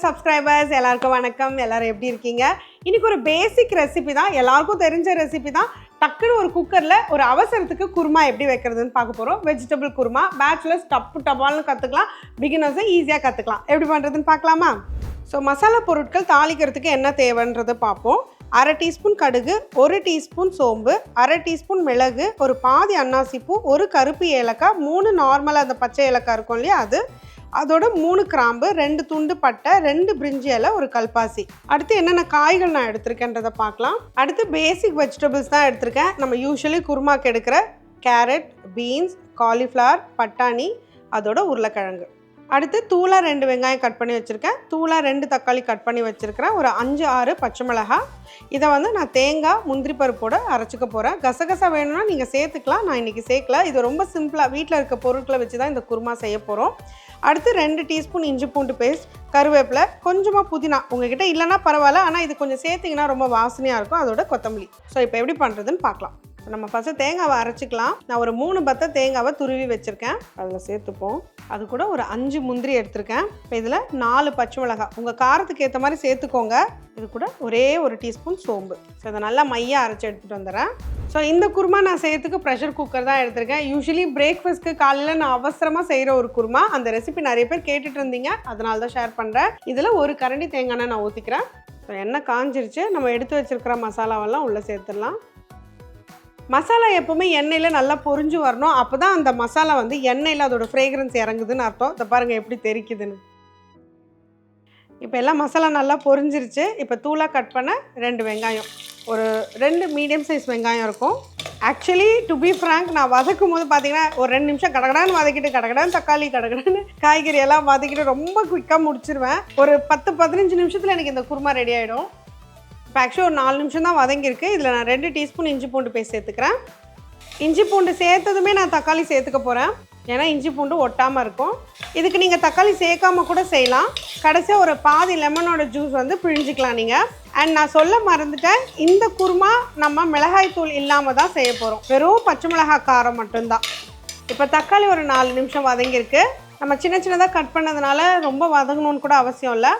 Channel subscribers எல்லாருக்கும் வணக்கம். எல்லாரும் எப்படி இருக்கீங்க? இன்னைக்கு ஒரு பேசிக் ரெசிபி தான். எல்லாருக்கும் தெரிஞ்ச ரெசிபி தான். டக்குன்னு ஒரு குக்கரில் ஒரு அவசரத்துக்கு குருமா எப்படி வைக்கிறதுன்னு பார்க்க போகிறோம் வெஜிடபிள் குருமா பேச்சுலர்ஸ் டப்பு டப்பால்னு கற்றுக்கலாம் பிகினர்ஸை ஈஸியாக கற்றுக்கலாம் எப்படி பண்ணுறதுன்னு பார்க்கலாமா? ஸோ மசாலா பொருட்கள் தாளிக்கிறதுக்கு என்ன தேவைன்றதை பார்ப்போம். அரை டீஸ்பூன் கடுகு ஒரு டீஸ்பூன் சோம்பு அரை டீஸ்பூன் மிளகு ஒரு பாதி அன்னாசிப்பூ ஒரு கருப்பு ஏலக்காய் மூணு நார்மலாக அந்த பச்சை ஏலக்காய் இருக்கும் இல்லையா அது அதோட மூணு கிராம்பு ரெண்டு துண்டு பட்டை ரெண்டு பிரிஞ்சி இலை ஒரு கல்பாசி. அடுத்து என்னென்ன காய்கள் நான் எடுத்திருக்கேன்றதை பார்க்கலாம். அடுத்து பேசிக் வெஜிடபிள்ஸ் தான் எடுத்திருக்கேன். நம்ம யூஸ்வலி குருமாக்கு எடுக்கிற கேரட் பீன்ஸ் காலிஃப்ளவர் பட்டாணி அதோட உருளைக்கிழங்கு. அடுத்து தூளாக ரெண்டு வெங்காயம் கட் பண்ணி வச்சுருக்கேன். தூளாக ரெண்டு தக்காளி கட் பண்ணி வச்சுருக்கிறேன். ஒரு அஞ்சு ஆறு பச்சை மிளகாய் இதை வந்து நான் தேங்காய் முந்திரி பருப்போடு அரைச்சிக்க போகிறேன் கசகசா வேணும்னா நீங்கள் சேர்த்துக்கலாம். நான் இன்றைக்கி சேர்க்கல. இது ரொம்ப சிம்பிளாக வீட்டில் இருக்க பொருட்களை வச்சு தான் இந்த குருமா செய்ய போகிறோம் அடுத்து ரெண்டு டீஸ்பூன் இஞ்சி பூண்டு பேஸ்ட் கருவேப்பிலை கொஞ்சமாக புதினா. உங்ககிட்ட இல்லைன்னா பரவாயில்ல. ஆனால் இது கொஞ்சம் சேர்த்திங்கன்னா ரொம்ப வாசனையாக இருக்கும். அதோட கொத்தமல்லி. ஸோ இப்போ எப்படி பண்ணுறதுன்னு பார்க்கலாம். நம்ம ஃபஸ்ட்டு தேங்காவை அரைச்சிக்கலாம். நான் ஒரு மூணு பத்தை தேங்காவை துருவி வச்சுருக்கேன். அதில் சேர்த்துப்போம். அது கூட ஒரு அஞ்சு முந்திரி எடுத்திருக்கேன். இப்போ இதில் நாலு பச்சை மிளகாய். உங்கள் காரத்துக்கு ஏற்ற மாதிரி சேர்த்துக்கோங்க. இது கூட ஒரே ஒரு டீஸ்பூன் சோம்பு. ஸோ இதை நல்லா மையாக அரைச்சி எடுத்துகிட்டு வந்துடுறேன். ஸோ இந்த குருமா நான் செய்யறதுக்கு ப்ரெஷர் குக்கர் தான் எடுத்திருக்கேன். யூஸ்வலி பிரேக்ஃபாஸ்ட்க்கு காலையில் நான் அவசரமாக செய்கிற ஒரு குருமா. அந்த ரெசிபி நிறைய பேர் கேட்டுட்டு இருந்தீங்க. அதனால தான் ஷேர் பண்ணுறேன் இதில் ஒரு கரண்டி தேங்காய் எண்ணெய் நான் ஊற்றிக்கிறேன் ஸோ எண்ணெய் காஞ்சிருச்சு. நம்ம எடுத்து வச்சிருக்கிற மசாலாவெல்லாம் உள்ளே சேர்த்துடலாம். மசாலா எப்போவுமே எண்ணெயில் நல்லா பொரிஞ்சு வரணும். அப்போ தான் அந்த மசாலா வந்து எண்ணெயில் அதோட ஃப்ரேக்ரன்ஸ் இறங்குதுன்னு அர்த்தம். இதை பாருங்கள் எப்படி தெரிக்குதுன்னு. இப்போ எல்லாம் மசாலா நல்லா பொரிஞ்சிருச்சு. இப்போ தூளாக கட் பண்ண ரெண்டு வெங்காயம். ஒரு ரெண்டு மீடியம் சைஸ் வெங்காயம் இருக்கும். ஆக்சுவலி டு பி ஃப்ராங்க் நான் வதக்கும் போது பார்த்தீங்கன்னா ஒரு ரெண்டு நிமிஷம் கடகடான்னு வதக்கிட்டு கடகடான்னு தக்காளி கடகடான்னு காய்கறி எல்லாம் வதக்கிட்டு ரொம்ப குயிக்காக முடிச்சிருவேன். ஒரு பத்து பதினஞ்சு நிமிஷத்தில் எனக்கு இந்த குருமா ரெடி ஆகிடும் இப்போ ஆக்சுவலி ஒரு நாலு நிமிஷம் தான் வதங்கியிருக்கு. இதில் நான் ரெண்டு டீஸ்பூன் இஞ்சி பூண்டு பேஸ்ட் சேர்த்துக்கிறேன். இஞ்சி பூண்டு சேர்த்ததுமே நான் தக்காளி சேர்த்துக்க போகிறேன் ஏன்னா இஞ்சி பூண்டு ஒட்டாமல் இருக்கும். இதுக்கு நீங்கள் தக்காளி சேர்க்காம கூட செய்யலாம். கடைசியாக ஒரு பாதி லெமனோட ஜூஸ் வந்து பிழிஞ்சிக்கலாம் நீங்கள் அண்ட் நான் சொல்ல மறந்துட்டேன். இந்த குருமா நம்ம மிளகாய் தூள் இல்லாமல் தான் செய்ய போகிறோம் வெறும் பச்சை மிளகாய் காரம் மட்டும்தான். இப்போ தக்காளி ஒரு நாலு நிமிஷம் வதங்கியிருக்கு. நம்ம சின்ன சின்னதாக கட் பண்ணதுனால ரொம்ப வதங்கணும்னு கூட அவசியம் இல்லை.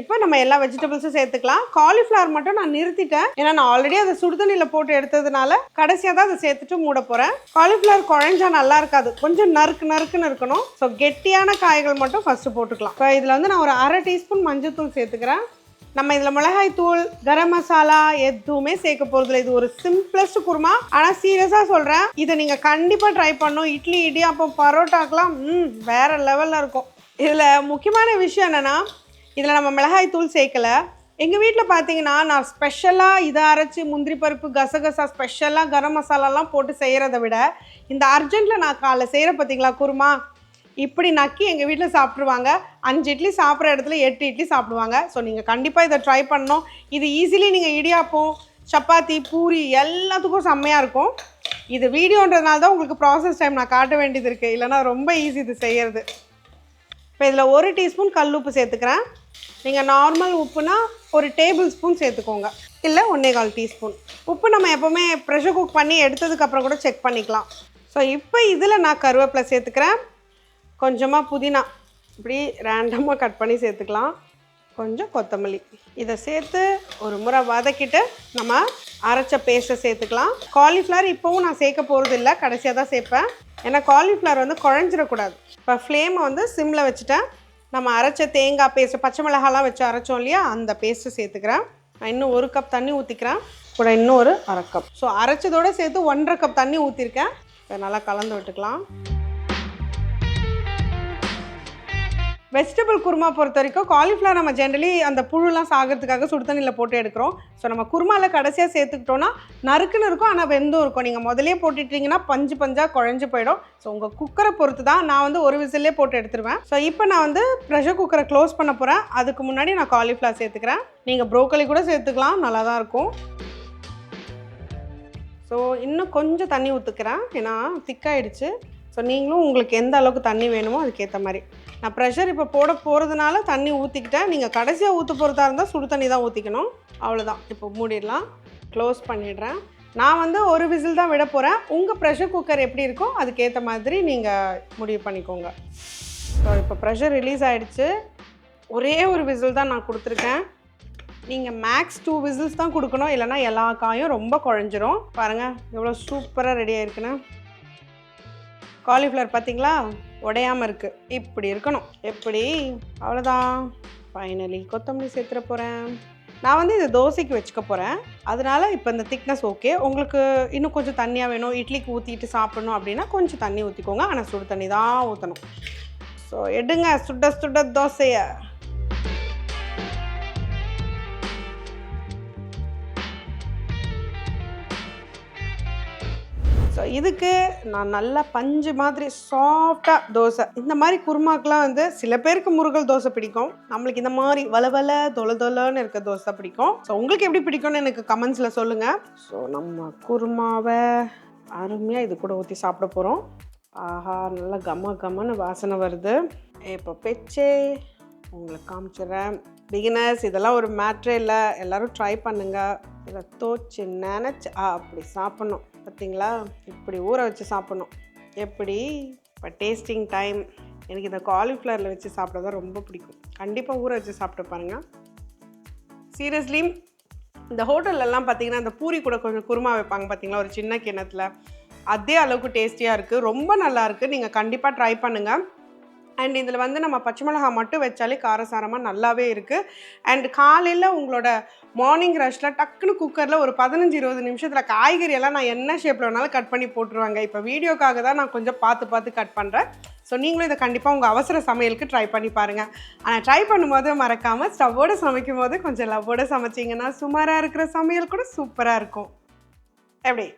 இப்போ நம்ம எல்லா வெஜிடபிள்ஸும் சேர்த்துக்கலாம். காலிஃப்ளவர் மட்டும் நான் நிறுத்திட்டேன். ஏன்னா நான் ஆல்ரெடி அதை சுடுதண்ணியில் போட்டு எடுத்ததுனால கடைசியாக தான் அதை சேர்த்துட்டு மூட போகிறேன் காலிஃப்ளவர் குழஞ்சா நல்லா இருக்காது. கொஞ்சம் நறுக்கு நறுக்குன்னு இருக்கணும். ஸோ கெட்டியான காய்கள் மட்டும் ஃபஸ்ட்டு போட்டுக்கலாம். இப்போ இதில் வந்து நான் ஒரு அரை டீஸ்பூன் மஞ்சத்தூள் சேர்த்துக்கிறேன். நம்ம இதில் மிளகாய் தூள் கரம் மசாலா எதுவுமே சேர்க்க போகிறதில்ல இது ஒரு சிம்பிளஸ்ட் குருமா. ஆனால் சீரியஸாக சொல்கிறேன் இதை நீங்கள் கண்டிப்பாக ட்ரை பண்ணணும். இட்லி இடியாப்பம் பரோட்டாக்கெலாம் ம் வேறு லெவலில் இருக்கும். இதில் முக்கியமான விஷயம் என்னென்னா இதில் நம்ம மிளகாய் தூள் சேர்க்கல. எங்கள் வீட்டில் பார்த்தீங்கன்னா நான் ஸ்பெஷலாக இதை அரைச்சி முந்திரி பருப்பு கசகசா ஸ்பெஷலாக கரம் மசாலாலாம் போட்டு செய்கிறத விட இந்த அர்ஜென்ட்டில் நான் காலைல செய்கிற பார்த்தீங்களா குருமா? இப்படி நக்கி எங்கள் வீட்டில் சாப்பிட்ருவாங்க அஞ்சு இட்லி சாப்பிட்ற இடத்துல எட்டு இட்லி சாப்பிடுவாங்க. ஸோ நீங்கள் கண்டிப்பாக இதை ட்ரை பண்ணணும். இது ஈஸிலி நீங்கள் இடியாப்பம் சப்பாத்தி பூரி எல்லாத்துக்கும் செம்மையாக இருக்கும். இது வீடியோன்றதுனால தான் உங்களுக்கு ப்ராசஸ் டைம் நான் காட்ட வேண்டியது இருக்குது இல்லைன்னா ரொம்ப ஈஸி இது செய்கிறது இப்போ இதில் ஒரு டீஸ்பூன் கல் உப்பு சேர்த்துக்கிறேன். நீங்கள் நார்மல் உப்புனா ஒரு டேபிள் ஸ்பூன் சேர்த்துக்கோங்க. இல்லை ஒன்றே கால் டீஸ்பூன் உப்பு நம்ம எப்போவுமே ப்ரெஷர் குக் பண்ணி எடுத்ததுக்கப்புறம் கூட செக் பண்ணிக்கலாம். ஸோ இப்போ இதில் நான் கருவேப்பிலை சேர்த்துக்கிறேன். கொஞ்சமாக புதினா. இப்படி ரேண்டமாக கட் பண்ணி சேர்த்துக்கலாம். கொஞ்சம் கொத்தமல்லி. இதை சேர்த்து ஒரு முறை வதக்கிட்டு நம்ம அரைச்ச பேஸ்ட்டை சேர்த்துக்கலாம். காலிஃப்ளவர் இப்போவும் நான் சேர்க்க போகிறது இல்லை. கடைசியாக தான் சேர்ப்பேன். ஏன்னா காலிஃப்ளவர் வந்து குழஞ்சிடக்கூடாது இப்போ ஃப்ளேமை வந்து சிம்மில் வச்சுட்டேன். நம்ம அரைச்ச தேங்காய் பேஸ்ட்டு பச்சை மிளகாலாம் வச்சு அரைச்சோம் இல்லையா? அந்த பேஸ்ட்டு சேர்த்துக்கிறேன். நான் இன்னும் ஒரு கப் தண்ணி ஊற்றிக்கிறேன் கூட இன்னும் ஒரு அரை கப் ஸோ அரைச்சதோடு சேர்த்து ஒன்றரை கப் தண்ணி ஊற்றிருக்கேன் இப்போ நல்லா கலந்து விட்டுக்கலாம். வெஜிடபிள் குருமா பொறுத்த வரைக்கும் காலிஃப்ளவர் நம்ம ஜென்ரலி அந்த புழுலாம் சாகிறதுக்காக சுடு தண்ணியில் போட்டு எடுக்கிறோம். ஸோ நம்ம குருமாவில் கடைசியாக சேர்த்துக்கிட்டோன்னா நறுக்குன்னு இருக்கும் ஆனால் வெந்தும் இருக்கும். நீங்கள் முதலே போட்டுட்டீங்கன்னா பஞ்சு பஞ்சாக குழஞ்சு போயிடும். ஸோ உங்கள் குக்கரை பொறுத்து தான் நான் வந்து ஒரு விசிலே போட்டு எடுத்துருவேன். ஸோ இப்போ நான் வந்து ப்ரெஷர் குக்கரை க்ளோஸ் பண்ண போகிறேன் அதுக்கு முன்னாடி நான் காலிஃப்ளவர் சேர்த்துக்கிறேன். நீங்கள் ப்ரோக்கலி கூட சேர்த்துக்கலாம் நல்லா தான் இருக்கும். ஸோ இன்னும் கொஞ்சம் தண்ணி ஊற்றுக்கிறேன் ஏன்னா திக்காயிடுச்சு ஸோ நீங்களும் உங்களுக்கு எந்த அளவுக்கு தண்ணி வேணுமோ அதுக்கேற்ற மாதிரி. நான் ப்ரெஷர் இப்போ போட போகிறதுனால தண்ணி ஊற்றிக்கிட்டேன் நீங்கள் கடைசியாக ஊற்ற போகிறதா இருந்தால் சுடு தண்ணி தான் ஊற்றிக்கணும் அவ்வளோதான் இப்போ மூடிடலாம். க்ளோஸ் பண்ணிடுறேன். நான் வந்து ஒரு விசில் தான் விட போகிறேன் உங்கள் ப்ரெஷர் குக்கர் எப்படி இருக்கோ அதுக்கேற்ற மாதிரி நீங்கள் முடிவு பண்ணிக்கோங்க. ஸோ இப்போ ப்ரெஷர் ரிலீஸ் ஆகிடுச்சு ஒரே ஒரு விசில் தான் நான் கொடுத்துருக்கேன். நீங்கள் மேக்ஸ் டூ விசில்ஸ் தான் கொடுக்கணும். இல்லைன்னா எல்லா காயும் ரொம்ப குழஞ்சிரும் பாருங்கள் எவ்வளோ சூப்பராக ரெடி ஆயிருக்குன்னு. காலிஃப்ளவர் பார்த்தீங்களா? உடையாமல் இருக்குது இப்படி இருக்கணும். எப்படி? அவ்வளோதான் ஃபைனலி கொத்தமல்லி சேர்த்துற போகிறேன் நான் வந்து இது தோசைக்கு வச்சுக்க போகிறேன் அதனால இப்போ இந்த திக்னஸ் ஓகே உங்களுக்கு இன்னும் கொஞ்சம் தண்ணியாக வேணும். இட்லிக்கு ஊற்றிட்டு சாப்பிடணும் அப்படின்னா கொஞ்சம் தண்ணி ஊற்றிக்கோங்க ஆனால் சுடு தண்ணி தான் ஊற்றணும் ஸோ எடுங்க. சுட சுட தோசையை. ஸோ இதுக்கு நான் நல்லா பஞ்சு மாதிரி சாஃப்டாக தோசை. இந்த மாதிரி குருமாக்கெலாம் வந்து சில பேருக்கு முருகல் தோசை பிடிக்கும். நம்மளுக்கு இந்த மாதிரி வளவல தொல தொலன்னு இருக்க தோசை பிடிக்கும். ஸோ உங்களுக்கு எப்படி பிடிக்கும்னு எனக்கு கமெண்ட்ஸில் சொல்லுங்கள் ஸோ நம்ம குருமாவை அருமையாக இது கூட ஊற்றி சாப்பிட போகிறோம் ஆஹா நல்லா கம கமன்னு வாசனை வருது. இப்போ பெச்சே உங்களுக்கு காமிச்சிடுறேன். பிகினர்ஸ் இதெல்லாம் ஒரு மேட்ரே இல்லை. எல்லோரும் ட்ரை பண்ணுங்கள் இதை தோச்சு நினச்சி ஆ அப்படி சாப்பிட்ணும். பார்த்தீங்களா இப்படி ஊற வச்சு சாப்பிட்ணும். எப்படி? இப்போ டேஸ்டிங் டைம் எனக்கு இந்த காலிஃப்ளவரில் வச்சு சாப்பிட தான் ரொம்ப பிடிக்கும். கண்டிப்பாக ஊற வச்சு சாப்பிட்டு பாருங்கள் சீரியஸ்லி இந்த ஹோட்டல்லலாம் பார்த்தீங்கன்னா இந்த பூரி கூட கொஞ்சம் குருமா வைப்பாங்க பார்த்தீங்களா ஒரு சின்ன கிணத்துல அதே அளவுக்கு டேஸ்டியாக இருக்குது ரொம்ப நல்லா இருக்குது நீங்கள் கண்டிப்பாக ட்ரை பண்ணுங்கள் அண்ட் இதில் வந்து நம்ம பச்சை மிளகா மட்டும் வச்சாலே காரசாரமாக நல்லாவே இருக்குது அண்ட் காலையில் உங்களோட மார்னிங் ரஷ்ல டக்குன்னு குக்கரில் ஒரு பதினஞ்சு இருபது நிமிஷத்தில் காய்கறி எல்லாம் நான் என்ன ஷேப்பில் வேணாலும் கட் பண்ணி போட்டுருவாங்க. இப்போ வீடியோக்காக தான் நான் கொஞ்சம் பார்த்து பார்த்து கட் பண்ணுறேன் ஸோ நீங்களும் இதை கண்டிப்பாக உங்கள் அவசர சமையலுக்கு ட்ரை பண்ணி பாருங்கள் ஆனால் ட்ரை பண்ணும்போது மறக்காமல் ஸ்டவ்வோடு சமைக்கும் போது கொஞ்சம் லவ்வோடு சமைச்சிங்கன்னா சுமாராக இருக்கிற சமையல் கூட சூப்பராக இருக்கும். எப்படி?